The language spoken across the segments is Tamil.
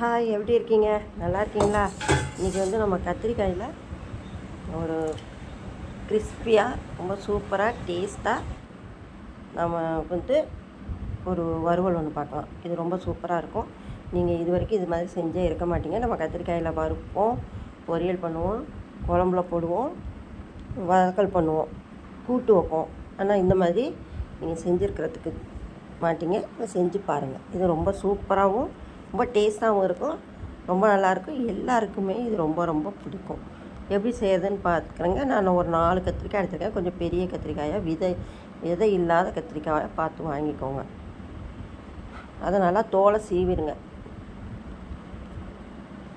ஹாய் எப்படி இருக்கீங்க? நல்லா இருக்கீங்களா? இன்றைக்கி வந்து நம்ம கத்திரிக்காயில் ஒரு கிறிஸ்பியாக ரொம்ப சூப்பராக டேஸ்ட்டாக நம்ம வந்து ஒரு வறுவல் ஒன்று பார்க்கலாம். இது ரொம்ப சூப்பராக இருக்கும். நீங்கள் இது வரைக்கும் இது மாதிரி செஞ்சே இருக்க மாட்டீங்க. நம்ம கத்திரிக்காயில் வறுப்போம் பொரியல் பண்ணுவோம் குழம்புல போடுவோம் வதக்கல் பண்ணுவோம் கூட்டு வைப்போம். ஆனால் இந்த மாதிரி நீங்கள் செஞ்சுருக்கிறதுக்கு மாட்டிங்க. செஞ்சு பாருங்கள் இது ரொம்ப சூப்பராகவும் ரொம்ப டேஸ்ட்டாகவும் இருக்கும். ரொம்ப நல்லாயிருக்கும். எல்லாருக்குமே இது ரொம்ப ரொம்ப பிடிக்கும். எப்படி செய்யறதுன்னு பார்த்துக்கிறேங்க. நான் ஒரு நாலு கத்திரிக்காய் எடுத்துருக்கேன். கொஞ்சம் பெரிய கத்திரிக்காயாக விதை விதை இல்லாத கத்திரிக்காயை பார்த்து வாங்கிக்கோங்க. அதை நல்லா தோலை சீவிடுங்க.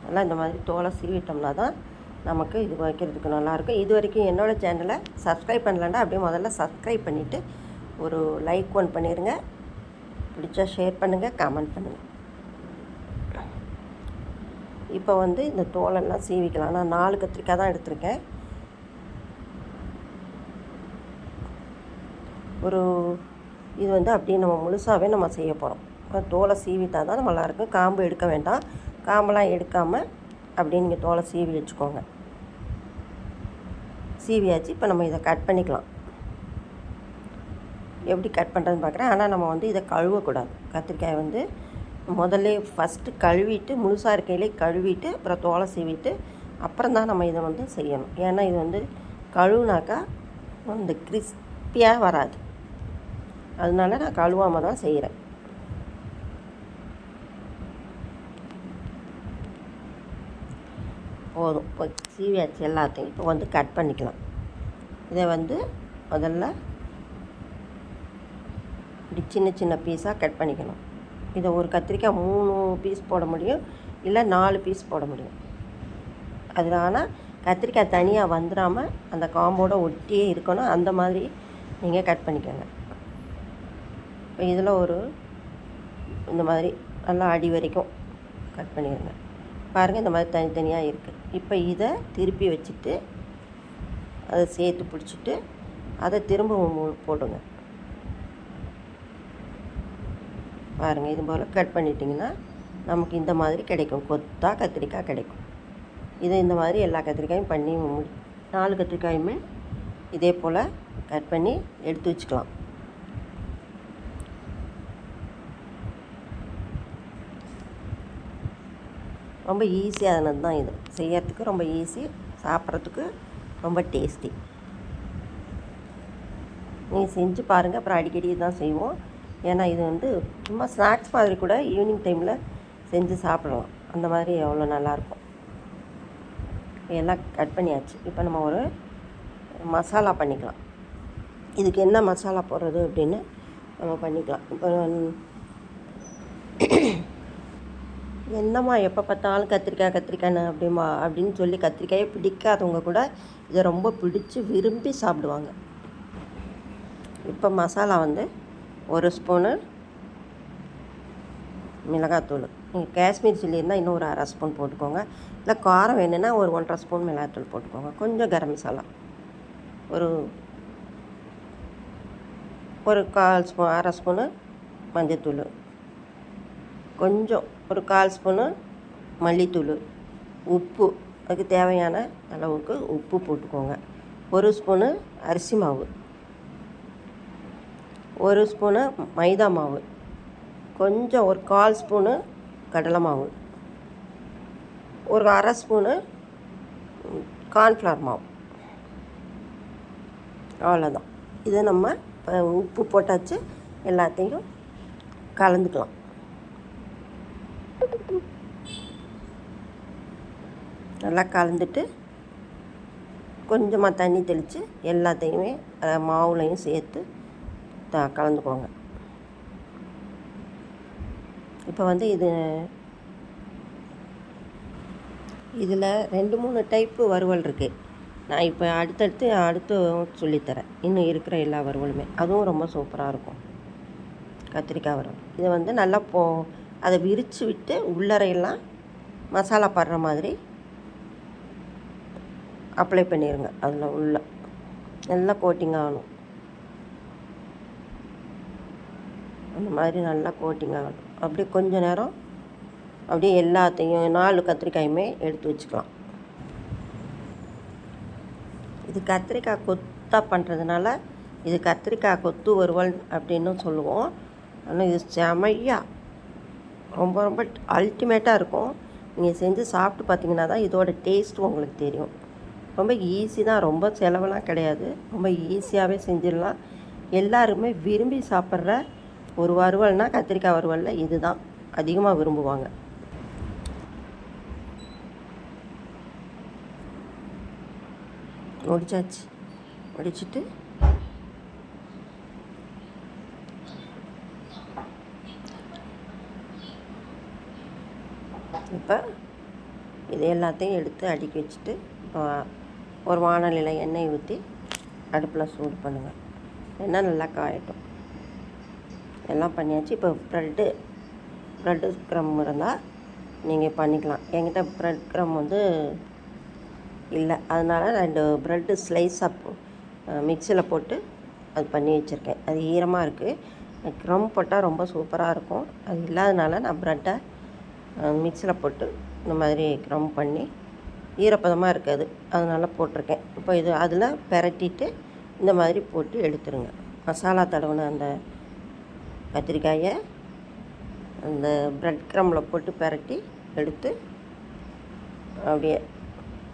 நல்லா இந்த மாதிரி தோலை சீவிட்டோம்னா தான் நமக்கு இது வைக்கிறதுக்கு நல்லாயிருக்கும். இது வரைக்கும் என்னோடய சேனலை சப்ஸ்கிரைப் பண்ணலன்னா அப்படியே முதல்ல சப்ஸ்கிரைப் பண்ணிவிட்டு ஒரு லைக் ஒன் பண்ணிடுங்க பிடிச்சா ஷேர் பண்ணுங்கள் கமெண்ட் பண்ணுங்கள் இப்போ வந்து இந்த தோலெல்லாம் சீவிக்கலாம். நான் நாலு கத்திரிக்காய் தான் எடுத்திருக்கேன். ஒரு இது வந்து அப்படியே நம்ம முழுசாகவே நம்ம செய்ய போகிறோம் தோலை சீவிட்டா தான் நம்ம நல்லாயிருக்கும். காம்பு எடுக்க வேண்டாம். காம்பெல்லாம் எடுக்காமல் அப்படியே நீங்கள் தோலை சீவி வச்சுக்கோங்க. சீவியாச்சு. இப்போ நம்ம இதை கட் பண்ணிக்கலாம். எப்படி கட் பண்ணுறதுன்னு பார்க்குறேன். ஆனால் நம்ம வந்து இதை கழுவக்கூடாது. கத்திரிக்காய் வந்து முதல்ல ஃபஸ்ட்டு கழுவிட்டு முழுசாக இருக்கையிலே கழுவிட்டு அப்புறம் தோலை சீவிட்டு அப்புறம் தான் நம்ம இதை வந்து செய்யணும். ஏன்னா இது வந்து கழுவுனாக்கா இந்த கிறிஸ்பியாக வராது. அதனால நான் கழுவாமல் தான் செய்கிறேன் போதும். இப்போ சீவியாச்சு எல்லாத்தையும் இப்போ வந்து கட் பண்ணிக்கலாம். இதை வந்து முதல்ல இப்படி சின்ன சின்ன பீஸாக கட் பண்ணிக்கணும். இதை ஒரு கத்திரிக்காய் மூணு பீஸ் போட முடியும் இல்லை நாலு பீஸ் போட முடியும். அதில் ஆனால் கத்திரிக்காய் தனியாக வந்துடாமல் அந்த காம்போட ஒட்டியே இருக்கணும். அந்த மாதிரி நீங்கள் கட் பண்ணிக்கோங்க. இப்போ இதில் ஒரு இந்த மாதிரி நல்லா அடி வரைக்கும் கட் பண்ணிடுங்க. பாருங்கள் இந்த மாதிரி தனித்தனியாக இருக்குது இப்போ இதை திருப்பி வச்சுட்டு அதை சேர்த்து பிடிச்சிட்டு அதை திரும்ப போடுங்க. பாருங்கள் இது போல் கட் பண்ணிட்டிங்கன்னா நமக்கு இந்த மாதிரி கிடைக்கும். கொத்தாக கத்திரிக்காய் கிடைக்கும். இது இந்த மாதிரி எல்லா கத்திரிக்காயும் பண்ணி முடி நாலு கத்திரிக்காயுமே இதே போல் கட் பண்ணி எடுத்து வச்சுக்கலாம். ரொம்ப ஈஸியானது தான் இது. செய்யறதுக்கு ரொம்ப ஈஸி சாப்பிட்றதுக்கு ரொம்ப டேஸ்டி நீங்கள் செஞ்சு பாருங்கள் அப்புறம் அடிக்கடி தான் செய்வோம். ஏன்னா இது வந்து சும்மா ஸ்நாக்ஸ் மாதிரி கூட ஈவினிங் டைமில் செஞ்சு சாப்பிடலாம். அந்த மாதிரி எவ்வளோ நல்லாயிருக்கும். எல்லாம் கட் பண்ணியாச்சு. இப்போ நம்ம ஒரு மசாலா பண்ணிக்கலாம். இதுக்கு என்ன மசாலா போடுறது அப்படின்னு நம்ம பண்ணிக்கலாம். இப்போ என்னம்மா எப்போ பார்த்தாலும் கத்திரிக்காய் கத்திரிக்காய்னு அப்படிமா அப்படின்னு சொல்லி கத்திரிக்காயை பிடிக்காதவங்க கூட இதை ரொம்ப பிடிச்சி விரும்பி சாப்பிடுவாங்க. இப்போ மசாலா வந்து ஒரு ஸ்பூனு மிளகாத்தூள். நீங்கள் காஷ்மீர் சில்லி இருந்தால் இன்னும் ஒரு அரை ஸ்பூன் போட்டுக்கோங்க. இல்லை காரம் வேணும்னா ஒரு ஒன்றரை ஸ்பூன் மிளகாத்தூள் போட்டுக்கோங்க. கொஞ்சம் கரம் மசாலா. ஒரு ஒரு கால் ஸ்பூன் அரை ஸ்பூனு மஞ்சத்தூள். கொஞ்சம் ஒரு கால் ஸ்பூனு மல்லித்தூள். உப்பு அதுக்கு தேவையான அளவுக்கு உப்பு போட்டுக்கோங்க. ஒரு ஸ்பூனு அரிசி மாவு. ஒரு ஸ்பூனு மைதா மாவு. கொஞ்சம் ஒரு கால் ஸ்பூனு கடலை மாவு. ஒரு அரை ஸ்பூனு கார்ன்ஃப்ளவர் மாவு. அவ்வளோதான் இது நம்ம இப்போ உப்பு போட்டாச்சு எல்லாத்தையும் கலந்துக்கலாம். நல்லா கலந்துட்டு கொஞ்சமாக தண்ணி தெளித்து எல்லாத்தையுமே மாவுலையும் சேர்த்து த கலந்துக்கோங்க. இப்போ வந்து இது இதில் ரெண்டு மூணு டைப்பு வறுவல் இருக்குது நான் இப்போ அடுத்தடுத்து அடுத்து சொல்லித்தரேன். இன்னும் இருக்கிற எல்லா வறுவலுமே. அதுவும் ரொம்ப சூப்பராக இருக்கும். கத்திரிக்காய் வறுவல். இதை வந்து நல்லா போ அதை விரித்து விட்டு உள்ளறையெல்லாம் மசாலா படுற மாதிரி அப்ளை பண்ணிடுங்க அதில் உள்ள நல்லா கோட்டிங் ஆகணும். அந்த மாதிரி நல்லா கோட்டிங் ஆகணும். அப்படியே கொஞ்சம் நேரம் அப்படியே எல்லாத்தையும் நாலு கத்திரிக்காயுமே எடுத்து வச்சுக்கலாம். இது கத்திரிக்காய் கொத்தாக பண்ணுறதுனால இது கத்திரிக்காய் கொத்து வருவல் அப்படின்னு சொல்லுவோம். ஆனால் இது செமையாக ரொம்ப ரொம்ப அல்டிமேட்டாக இருக்கும். நீங்கள் செஞ்சு சாப்பிட்டு பார்த்தீங்கன்னா தான் இதோட டேஸ்ட் உங்களுக்கு தெரியும். ரொம்ப ஈஸி தான் ரொம்ப செலவெல்லாம் கிடையாது. ரொம்ப ஈஸியாகவே செஞ்சிடலாம். எல்லாருமே விரும்பி சாப்பிட்ற ஒரு வறுவல்னால் கத்திரிக்காய் வறுவலில் இது தான் அதிகமாக விரும்புவாங்க. முடிச்சாச்சு. முடிச்சுட்டு இப்போ இது எல்லாத்தையும் எடுத்து அடுக்கி வச்சுட்டு இப்போ ஒரு வானலியில் எண்ணெய் ஊற்றி அடுப்பில் சூடு பண்ணுங்கள் எண்ணெய் நல்லா காயட்டும். எல்லாம் பண்ணியாச்சு. இப்போ ப்ரெட்டு ப்ரெட்டு க்ரம் இருந்தால் நீங்கள் பண்ணிக்கலாம். என்கிட்ட ப்ரெட் க்ரம் வந்து இல்லை. அதனால் ரெண்டு ப்ரெட்டு ஸ்லைஸாக மிக்சியில் போட்டு அது பண்ணி வச்சுருக்கேன். அது ஈரமாக இருக்குது க்ரம் போட்டால் ரொம்ப சூப்பராக இருக்கும். அது இல்லாதனால நான் ப்ரெட்டை மிக்சியில் போட்டு இந்த மாதிரி க்ரம் பண்ணி ஈரப்பதமாக இருக்காது. அதனால் போட்டிருக்கேன். இப்போ இது அதில் பெரட்டிட்டு இந்த மாதிரி போட்டு எடுத்துருங்க. மசாலா தடவின அந்த கத்திரிக்காயை அந்த ப்ரெட் க்ரம்பில் போட்டு பரட்டி எடுத்து அப்படியே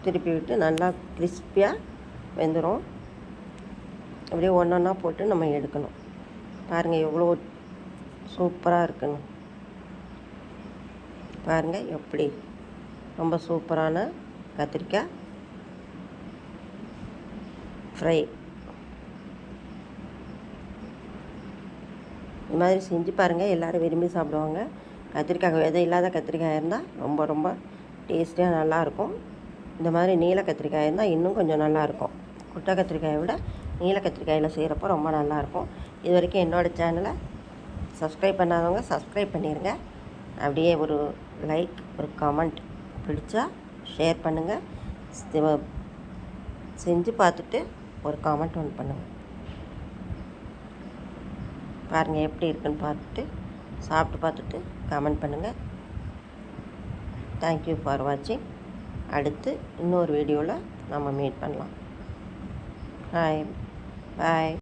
திருப்பி விட்டு நல்லா கிறிஸ்பியாக வெந்துடும் அப்படியே ஒன்று ஒன்றா போட்டு நம்ம எடுக்கணும். பாருங்கள் எவ்வளோ சூப்பராக இருக்கணும் பாருங்கள் எப்படி ரொம்ப சூப்பரான கத்திரிக்காய் ஃப்ரை இது மாதிரி செஞ்சு பாருங்கள் எல்லோரும் விரும்பி சாப்பிடுவாங்க. கத்திரிக்காய் விதை இல்லாத கத்திரிக்காய் இருந்தால் ரொம்ப ரொம்ப டேஸ்டியாக நல்லாயிருக்கும் இந்த மாதிரி நீல கத்திரிக்காய் இருந்தால் இன்னும் கொஞ்சம் நல்லாயிருக்கும் குட்டை கத்திரிக்காயை விட நீல கத்திரிக்காயில் செய்கிறப்போ ரொம்ப நல்லாயிருக்கும் இது வரைக்கும் என்னோடய சேனலை சப்ஸ்கிரைப் பண்ணாதவங்க சப்ஸ்கிரைப் பண்ணிடுங்க அப்படியே ஒரு லைக் ஒரு கமெண்ட் பிடிச்சா ஷேர் பண்ணுங்கள் செஞ்சு பார்த்துட்டு ஒரு கமெண்ட் ஒன்று பண்ணுங்கள் பாருங்கள் எப்படி இருக்குன்னு பார்த்துட்டு சாப்பிட்டு பார்த்துட்டு கமெண்ட் பண்ணுங்கள் தேங்க்யூ ஃபார் வாட்சிங் அடுத்து இன்னொரு வீடியோவில் நம்ம மீட் பண்ணலாம். Hi bye